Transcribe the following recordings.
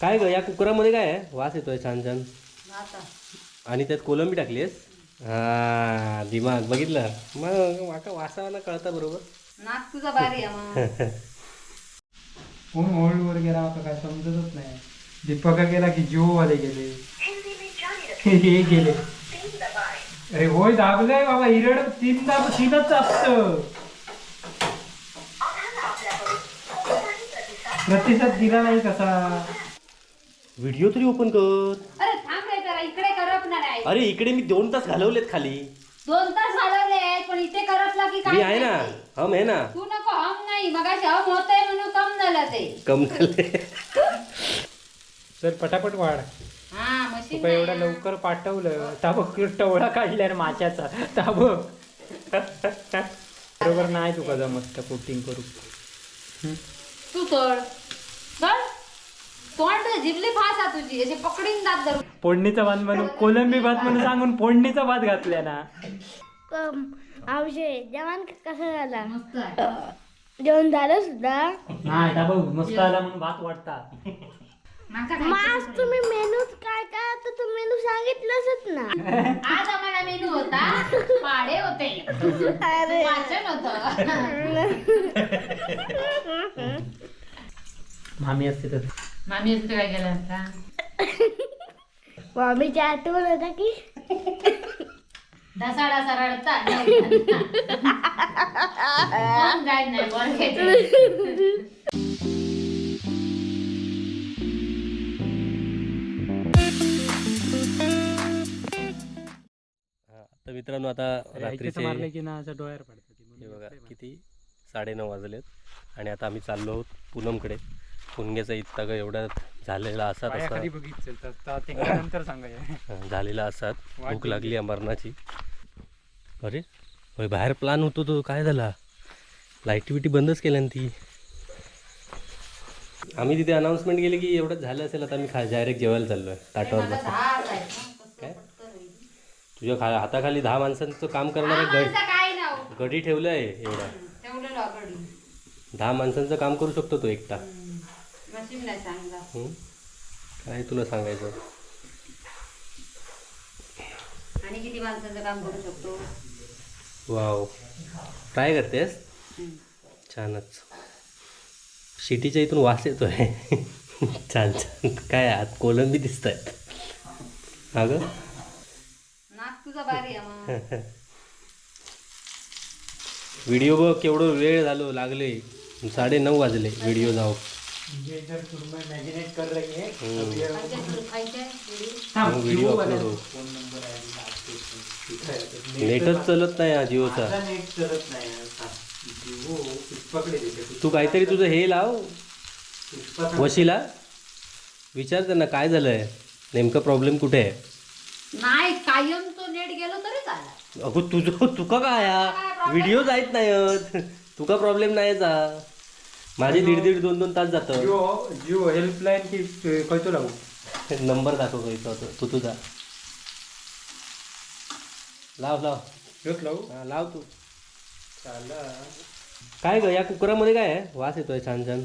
काय ग या कुकरामध्ये काय आहे? वास येतोय छान छान. आणि त्यात कोलंबी टाकलीस हा दिमाग बघितलं? मग माका वासावाला कळतं बरोबर. नाक तुझा भारी कोण होल्ड वर गेला आता काय समजतच नाही. दीपका गेला की जिओ वाले गेले. हे गेले. अरे होय दाबलंय बाबा हिरड तीन दाब तीनच असत. प्रतिसाद दिला नाही कसा? व्हिडिओ तरी ओपन कर. अरे थांब रे जरा इकडे करपणार आहे अरे इकडे मी दोन तास घालवलेत खाली. दोन तास घालवले पण इथे करपला की मी काय आहे ना माहिती. हम आहे ना. तू नको हम नाही. मगाशी हम होतंय म्हणून कम झालं ते. कम झाले तर पटापट वाढ. हा मशीन तुका एवढ्या लवकर पाठवलं. ताबक टवळा काढल्या रे माशाचा ताबक बरोबर नाही तुका जमत कोटिंग करू. तू तोड. तोंड जिबली फास आहे तुझी अशी पकडीन जात धरून. फोडणीचा भात म्हणून कोलंबी भात म्हणून सांगून फोडणीचा भात घातल्या ना. आवशे जेवण कसं झाला? मस्त आहे. जेवण झालं सुद्धा? नाही ताबक मस्त आला म्हणून भात वाटतात. माका आज तुम्ही मेनू काय काय आता तू मेनू सांगितलंच ना. आज आम्हाला मेनू होता पाडे होते. अरे. वाचन होत. मामी असते तर. मामी असते काय आता? मम्मीची आठवण होता की. ढसा ढसा रडता. कोण जायत नाही बरं घ्यायचं हा, तर मित्रांनो आता रात्रीचे मारले की ना असं डोळ्यावर पडतं ते हे बघा किती साडेनऊ वाजलेत आणि आता आम्ही चाललो आहोत पूनमकडे. पुणग्याचा इतका ग एवढा झालेला असा नंतर झालेला वाट भूक लागली अमरनाची अरे होय बाहेर प्लान होतो तो काय झाला? लाईटी बिटी बंदच केल्या ना ती. आम्ही तिथे अनाऊन्समेंट केली की एवढंच झालं असेल आता आम्ही खा डायरेक्ट जेवायला ताटावर आहेत ना, कसं काय? तुझ्या खा हाताखाली दहा माणसांचं काम करणारे गड काय नाव? गडी ठेवलं आहे एवढा दहा माणसांचं काम करू शकतो तो एकटा मशीन नाही सांगला हं? काय तुला सांगायचं? आणि किती माणसाचं काम करू शकतो? वाव. ट्राय करतेस? छानच. शिटीच्या इथून वास येतोय. छान छान. काय आत कोलंबी दिसत आहेत अगं नाक तुझा भारी आहे मग व्हिडिओ बघ केवढं वेळ झालो लागले. साडे नऊ वाजले व्हिडिओ जाऊ ये कर रही है ये-. थांब, व्हिडिओ हो. फोन नंबर आहे आहे. ते नेटच चलत नाही हा जिओचा माझा नेट चलत नाही आता. जिओ पुष्पाकडे देते तू काहीतरी तुझं हे लाव। पुष्पा वशीला विचार त्यांना काय झालंय? नेमकं प्रॉब्लेम कुठे आहे? नाही कायम तो नेट गेलो तरी चालला. अगो तुझं तुका काय हा? व्हिडिओ जायत नाही तुका प्रॉब्लेम नाही जा माझे दीड दीड दोन दोन तास जातं. जिओ जिओ हेल्पलाईन की खयचो लागू नंबर दाखव इथं होतं. तू तुझा लाव लाव. ह्योच लावू? हा, लाव तू. चाला काय ग या कुकरामध्ये काय आहे? वास येतोय छान छान.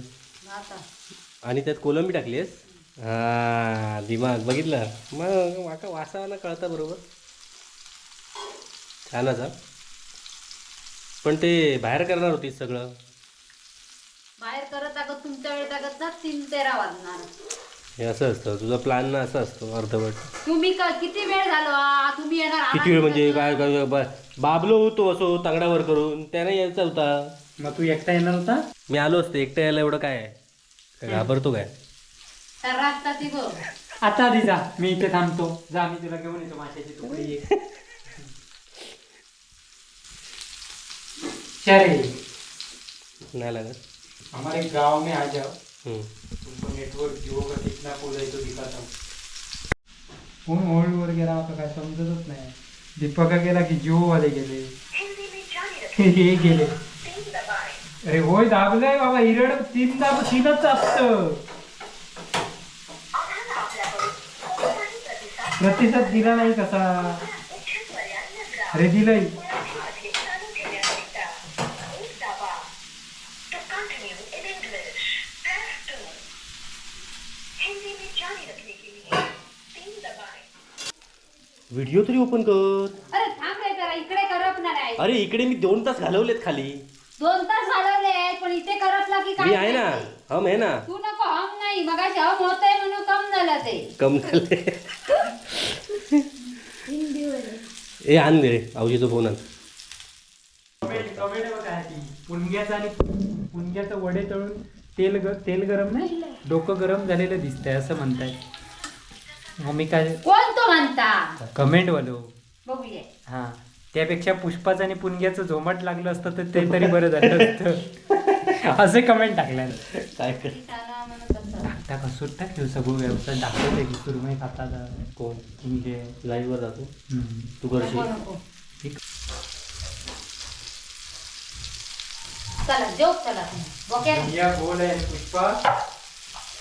आणि त्यात कोलंबी टाकलीस हा दिमाग बघितलं? मग माका वासावाला कळतं बरोबर. छानच हा पण ते बाहेर करणार होतीस सगळं? बाहेर करत अगं तुमच्या वेळ टाकत ना तीन तेरा वाजणार. हे असं असतं तुझा प्लॅन ना असं असतो अर्धवट. तुम्ही क- किती वेळ झालो? आ? तुम्ही येणार किती वेळ म्हणजे काय काय बा- बाबलो होतो असो तांगडावर करून. त्याने यायचा होता. मग तू एकटा येणार होता? मी आलो असते एकटं यायला एवढं काय आहे? काय घाबरतो काय? तर रास्ता ती आता आधी जा मी इथे थांबतो. जा मी तुला घेऊन येतो माशाची तुकडी. चले नाही लागत. हमारे गांव में आ जाओ. तुमको नेटवर्क जिओ का कितना पुल है तो दिखाता हूँ। फोन होल्ड वर गेला आता काय समजतच नाही दीपका गेला की जिओ वाले गेले हे गेले अरे होय दाबलंय बाबा हिरड तीन दाब तीनच असत प्रतिसाद दिला नाही कसा। अरे दिलंय व्हिडिओ तरी ओपन कर. अरे थांब रे जरा इकडे करपणार आहे अरे इकडे मी दोन तास घालवलेत खाली. दोन तास घालवले आहेत पण इथे करपला की काय मी आहे ना माहिती. हम आहे ना. तू नको हम नाही. मगाशी हम होतंय म्हणून कम झालं ते. कम झाले ए आण दे आवजीचा फोन आण. कमेंट कमेंट बघा ती पुणग्याचं आणि पुणग्याचं वडे तळून तेल ग तेल गरम नाही? डोकं गरम झालेलं दिसतंय असं म्हणताय मग मी काय कोण तो म्हणता? कमेंट वालो. बघूया. हा. त्यापेक्षा पुष्पाचं आणि पुणग्याचं झोमाट लागलं असतं तर ते तरी बरं झालं असतं. असे कमेंट टाकल्या काय कर त्याला म्हणत असं. आता कसं टाक हे सगळं व्यवसाय. दाखवते की सुरमई खातात कोण? पुणगे लाईव्ह वर जातो. तू नको करशील. नको ठीक. चला जेव चला तुम्ही. बोक्या पुणग्या बोल आहे पुष्पा.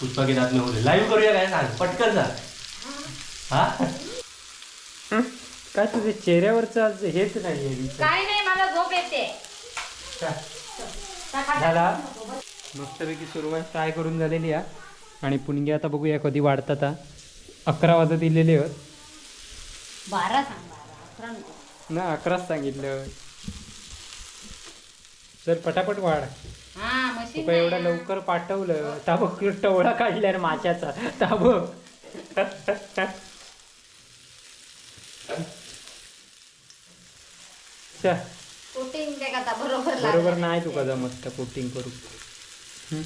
पुष्पा के दात में हो लाईव्ह करूया काय? सांग. पटकन सांग. हा? काय तुझ्या चेहऱ्यावरचं आज हेच नाही आहे काय नाही मला झोप येते. झाला? मस्तपैकी सुरुवात फ्राय करून झालेली आहे? आणि पुणगी आता बघूया कधी वाढतात. अकरा वाजत दिलेले आहेत. बारा सांग ना अकराच सांगितलं. चल पटापट वाढ. हा मशीन तुका एवढं लवकर पाठवलं. ताबक टवळा काढल्या माशाचा ताबक. चा, कोटिंग काय करता? बरोबर बरोबर लागलं. नाही तुका जमत कोटिंग करू. हम्म.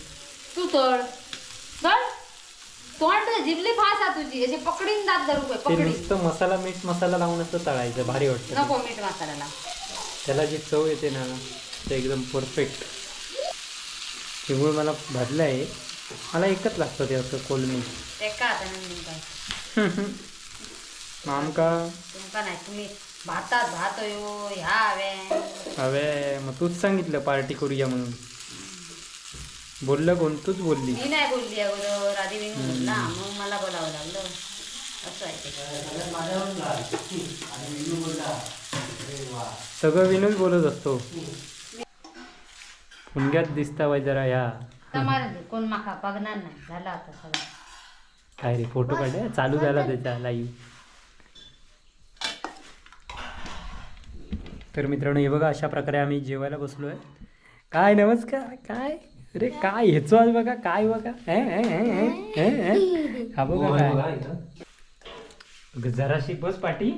तू तळ तळ तोंड जिबली फास आ तुझी. अशी पकडीन दात धरू काय ते पकडी नुसतं मसाला मीठ मसाला लावून असं तळायचं. भारी वाटतं नको मीठ मसाल्याला. त्याला जी चव येते ना ते एकदम परफेक्ट त्यामुळे मला भाजलं आहे मला एकच लागतं ते असं कोलमी. ते का आता नंदीन काय आमका तुमका नाही तुम्ही भातात भात यो ह्या हवे. हवे मग तूच सांगितलं पार्टी करूया म्हणून. बोललं कोण? तूच बोलली. मी नाही बोलली अगोदर. आधी मी बोलला. मग मला बोलावं लागलं. असं आहे ते. सगळं विनूच बोलत असतो. पुणग्यात दिसता वय जरा ह्या. तमार कोण माका बघणार नाही. झालं आता सगळं. काय रे फोटो काढले? चालू झाला त्याचा लाईव्ह तर मित्रांनो हे बघा अशा प्रकारे आम्ही जेवायला बसलो आहे काय नमस्कार काय? अरे काय ह्याचो आज बघा काय बघा? हे, हे, हे, हे, हे, हे. हा बघा काय. अगं, जराशी बस पाठी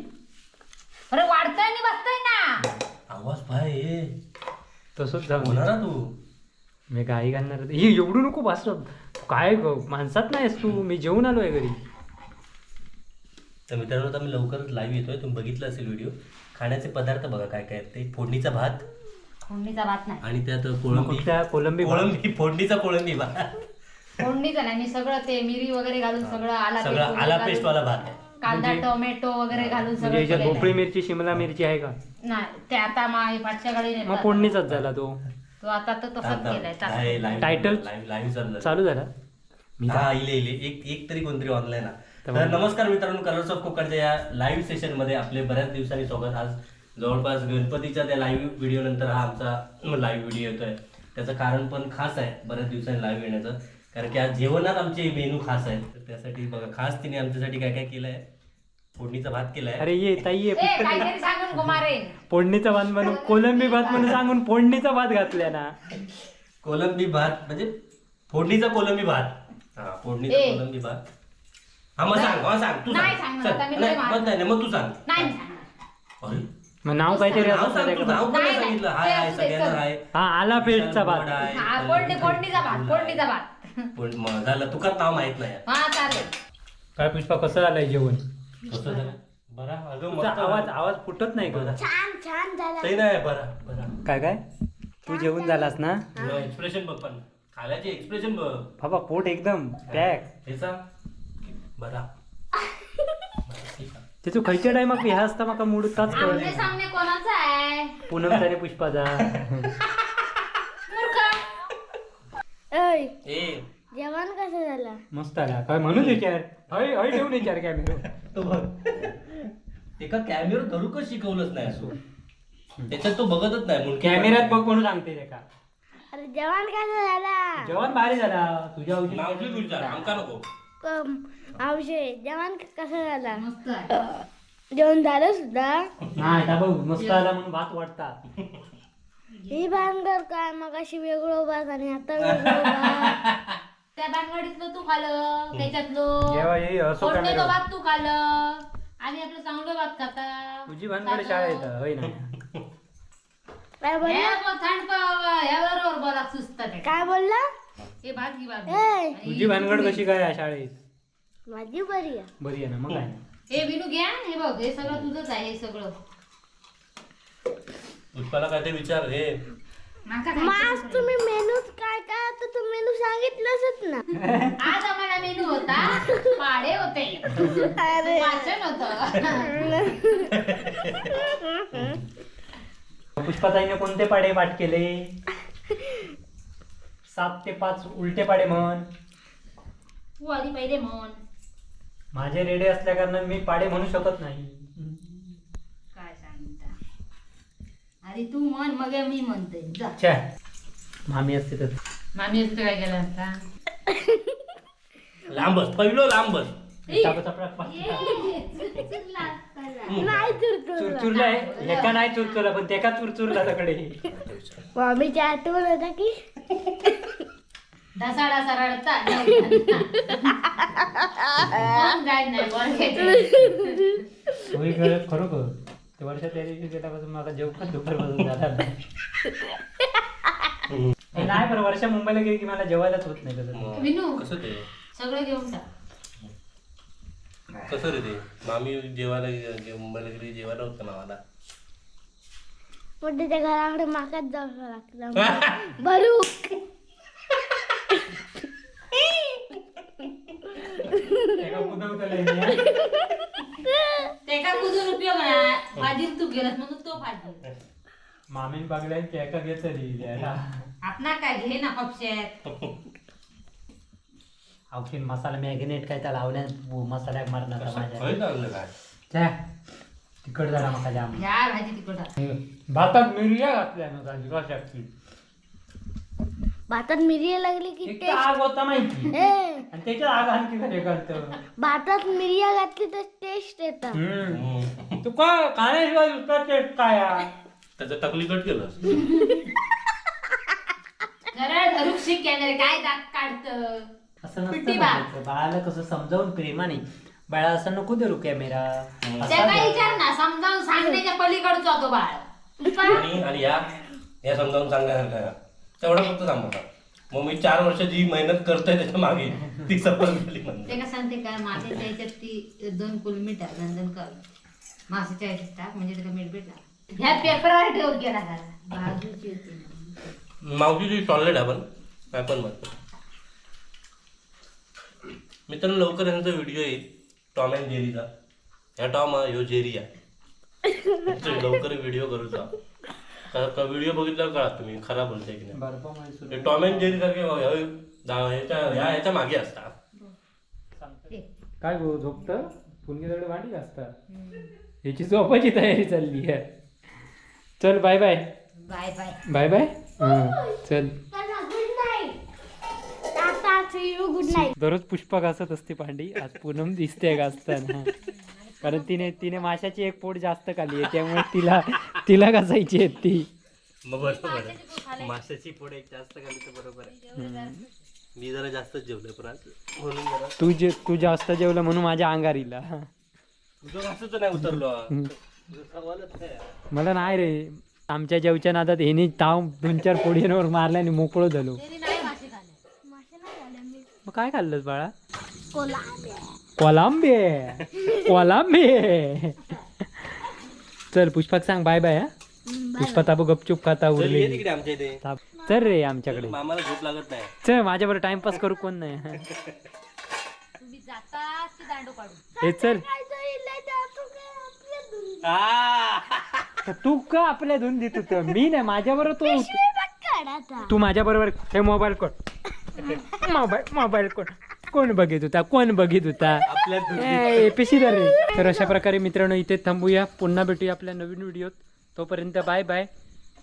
अरे वाढतंय आणि बसतंय ना. आवाज पाय तसंच जाऊ होणार ना तू. मी गाई घालणार होते. हे एवढं नको बस. काय ग माणसात नाहीस तू. मी जेवून आलोय घरी. तर मित्रांनो आता मी लवकरच लाईव्ह येतोय. तुम्ही बघितलं असेल व्हिडिओ खाण्याचे पदार्थ बघा काय काय आहेत. ते फोडणीचा भात. फोडणीचा भात नाही. आणि त्यात कोळंबी. कुठल्या कोलंबी भात? कोळंबी फोडणीचा कोळंबी भात. फोडणीचा नाही मी सगळं ते मिरी वगैरे घालून सगळं आला सगळं आला पेस्ट घालून, वाला भात. आहे कांदा म्हणजे- टोमॅटो वगैरे घालून म्हणजे सगळं याच्यात केलेलं भोपळी आहे. मिरची शिमला मिरची आहे का? नाही ते आता मा- पाठच्या गाडी मग नेतात. फोडणीचाच झाला तो. तो आता तर तसंच केलाय तसं. टायटल लाईव्ह चाललं चालू झाला. मी हा इले इले. एक एक तरी कोणतरी ऑनलाईन तर नमस्कार मित्रांनो कलर्स ऑफ कोकणच्या या लाईव्ह सेशनमध्ये आपले बऱ्याच दिवसांनी स्वागत. आज जवळपास गणपतीच्या त्या लाईव्ह व्हिडिओ नंतर हा आमचा लाईव्ह व्हिडिओ येतोय. त्याचं कारण पण खास आहे बऱ्याच दिवसांनी लाईव्ह येण्याचं. कारण की आज जेवणात आमचे मेनू खास आहेत. तर त्यासाठी बघा खास तिने आमच्यासाठी काय काय केलंय? फोडणीचा भात केलाय. अरे ये ताई ये काहीतरी सांगून फोडणीचा भात म्हणून कोलंबी भात म्हणून सांगून फोडणीचा भात घातल्या ना. कोलंबी भात म्हणजे फोडणीचा कोलंबी भात. हा फोडणीचा. कोलंबी भात. हा मग सांग हा सांग तू नाही सांग. सांगणार, आता मी चल, लय नाही, मग नाही नाही, मग तू सांग. नाही सांगणार. अरे. मग नाव काहीतरी नाव असं सांग तू त्याच्याकडं. नाव कोणी नाही, नाही. सांगितलं? हाय हाय ते असू दे, सगळ्यांना चल. हाय. हा आला पेटचा भात हा पण मग झालं. तुका नाव माहीत नाही. हा चालेल. काय पुष्पा कसं आलंय जेवण? कसं झालं? बरा? अगं तुझा मस्त आवाज आवाज फुटत नाही का? छान छान झाला. ते नाही बरा बरा. काय काय? तू जेवण झालास ना? एक्सप्रेशन बघ पण. खाल्याचे एक्सप्रेशन बघ. बाबा पोट एकदम पॅक हे सांग. बरा. त्याचं खयच्या टायमाक ह्या असता माका मूड ताच आमने सामने कोणाचा आहे? पुष्पाचा. मूर्ख. ऐ ए. जेवण कसं झालं? मस्त आला. काय म्हणून विचार? हय हय ठेवून विचार काय तो बघ. एका कॅमेरा धरू का शिकवलंच नाही असो? त्याच्यात तो बघतच नाही म्हणून कॅमेऱ्यात बघ म्हणून सांगते ते का अरे जेवण कसं झालं? जेवण भारी झाला. तुझ्या औषध विचार आमका नको. आवशे जेवण कसं झाला? मस्त आहे. जेवण झालं सुद्धा? नाही आता बघ. मस्त आला म्हणून भात वाटतात ही भानगड काय? मग अशी वेगळं भात आणि आता वेगळं भात. त्या बांगडीतलं तू खाल्लं त्याच्यातलं येई असो कॅमेरा भात तू खाल्लं आणि आपलं चांगलं भात खाता. तुझी भानगड शाळा येतं होय ना? काय बोलला? बरोबर बोला सुस्त. काय बोलला? हे. ए. तुझी भानगड कशी काय आहे शाळेत? माझी बरी आहे. बरी आहे ना मग काय? नाही. हे विनू घ्या हे. बघ हे सगळं तुझंच आहे हे सगळं. पुष्पाला काय ते विचार हे माका मग आज खायचं तुम्ही मेनू काय काय आता तुम्ही मेनू सांगितलंच ना. आज आम्हाला मेनू होता पाडे होते. अरे. वाचन होत. पुष्पाताईने कोणते पाडे पाठ केले? सात ते पाच उलटे पाडे म्हण. तू आधी पहिले म्हण. माझे रेडे असल्या कारणाने मी पाडे म्हणू शकत नाही. काय सांगता. अरे तू म्हण मग मी म्हणते. जा. छे मामी असते तर. मामी असतं काय केलं आता? लांबच पहिलं लांबच. नाही चुरचुरलाय चुरचुरला पण तेका चुरचुरला तकडे. मम्मीची आठवण होता की? ढसा ढसा रडता. कोण जायत नाही बरं होई गळत खरोखर. ते वर्षात त्या दिवशी गेल्यापासून माझा जेव पण दुपारपासून झाला नाही. हे नाही बरं वर्षा मुंबईला गेली की मला जेवायलाच होत नाही कसं विनू. कसं ते? सगळं घेऊन कसं रे ते? मामी जेवायला गे- मुंबईला गेली जेवायला होतं नावाला पण त्याच्या घराकडे माकाच जावं लागतं. बरू एका कुदवतलंय मी. ते का कुठून उपयोग नाही बाजीत तू गेलास म्हणून तो फाटला मामीन बघलाय की एका घेत द्यायला. आपणा काय घे ना पक्षात औषध मसाला मॅगिनेट काय त्या लावण्यात मसाल्याक मारणार माझ्या. लागलं काय? तिखट झाला मका जाम ह्या भाजी तिकट भातात मिरया घातल्या ना गाजी कशाची भातात मिरिया लागली की एक तर टेस्ट आग होता माहिती. ए आणि त्याच्यात आग आणखी खरे करतं. भातात मिरिया घातली तर टेस्ट येतं. हम्म. तू काय खाण्याशिवाय दुसरा टेस्ट काय हा? त्याचं टकली कट केलं सरळ धरुक शिक कॅमेरे काय दात काढत? असं पिट्टी नसतं बा. म्हणायचं. बाळाला कसं समजावून प्रेमाने. बाळा असं नको त्याला विचार ना समजावून सांगण्याच्या पलीकडचा होतो बाळ. आणि आणि या या समजावून सांगण्यासारखं आहे. तेवढं फक्त सांगता मग मी चार वर्ष जी मेहनत करतोय त्याच्यामागे ती सफल झाली म्हणजे. ते का सांगते का माशाच्या ह्याच्यात ती दोन कुलमी टाक नंदन कर ह्याच्यात टाक म्हणजे त्याला मीठ भेटला. ह्या पेपरवर ठेवून गेला जरा. बाजूची होती. ना. मावशीची सॉलिड आपण काय पण म्हणतो मित्रांनो लवकर यांचा व्हिडिओ येईल. टॉम अँड जेरीचा. ह्या टॉम हा ह्यो जेरी आहे लवकर व्हिडिओ करूचा व्हिडिओ बघितल्यावर कळा तुम्ही खरा बोलताय की नाही. हे टॉम अँड जेरी सारखे ह्यो- ह्याच्या ह्या ह्याच्या मागे असतात हे. काय गो झोपत? पुणगेकडे भांडी असतात याची झोपाची तयारी चालली आहे. चल bye bye bye bye bye bye चल. सी यू गुड नाईट दररोज पुष्पा घासत असते भांडी आज पूनम दिसते घासताना. कारण तिने तिने माशाची एक पोट जास्त खाली आहे त्यामुळे तिला तिला घासायची आहे ती. मग बरोबर आहे. माशाची पोड एक जास्त खाली तर बरोबर आहे. मी जरा जास्तच जेवलोय पण आज. म्हणून जरा. तू जे तू जास्त जेवलं म्हणून माझ्या अंगारीला. तुझं कसंच नाही उतरलो. तुझं सवालच नाही. मला नाही रे. आमच्या जेवच्या नादात हेने ताव दोन चार पोळींवर मारल्या आणि मोकळं झालो. मग काय खाल्लंस बाळा? कोलांबे. कोलांबे. चल पुष्पाक सांग बाय बाय हा. पुष्पा ताबो गपचूप खाता चल, ये उरली. तिकडे आमच्या इथे. ताप- चल रे आमच्याकडे. मामाला झोप लागत नाही. चल माझ्याबरोबर टाइमपास करू कोण नाही. हे चल. तू का आपल्या धुन देत होत? मी नाही माझ्याबरोबर तो तू माझ्या बरोबर हे मोबाईल कोण मोबाईल मोबाईल कोण कोण बघित होता? कोण बघित होता? आपल्या पेशीदार तर अशा प्रकारे मित्रांनो इथे थांबूया. पुन्हा भेटूया आपल्या नवीन व्हिडिओत. तोपर्यंत बाय बाय.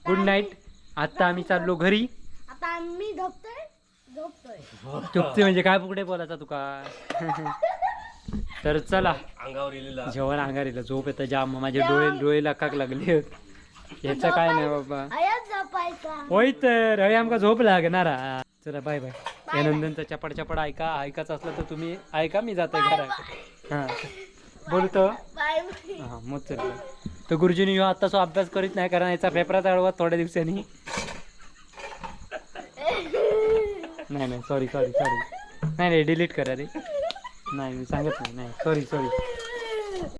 गुड नाईट आता आम्ही चाललो घरी. आता आम्ही झोपतोय. म्हणजे काय पुकडे बोलायचा तुका तर चला. अंगावर जेवण अंगारीला झोप येतं जाम. माझे डोळे डोळे लाखाक लागले. याचं काय नाही बाबा. होय तर. हय आमका झोप लागणार. चला बाय बाय. या नंदनचा चपड चपड ऐका ऐकायचं असलं तर तुम्ही ऐका मी जाते घरात हा. बोलतो हा मग चल. तर गुरुजीने ह्यो आता सो अभ्यास करीत नाही कारण याचा पेपरात अळवा थोड्या दिवसांनी. नाही नाही सॉरी सॉरी सॉरी नाही नाही डिलीट करा रे. नाही मी सांगत नाही नाही सॉरी सॉरी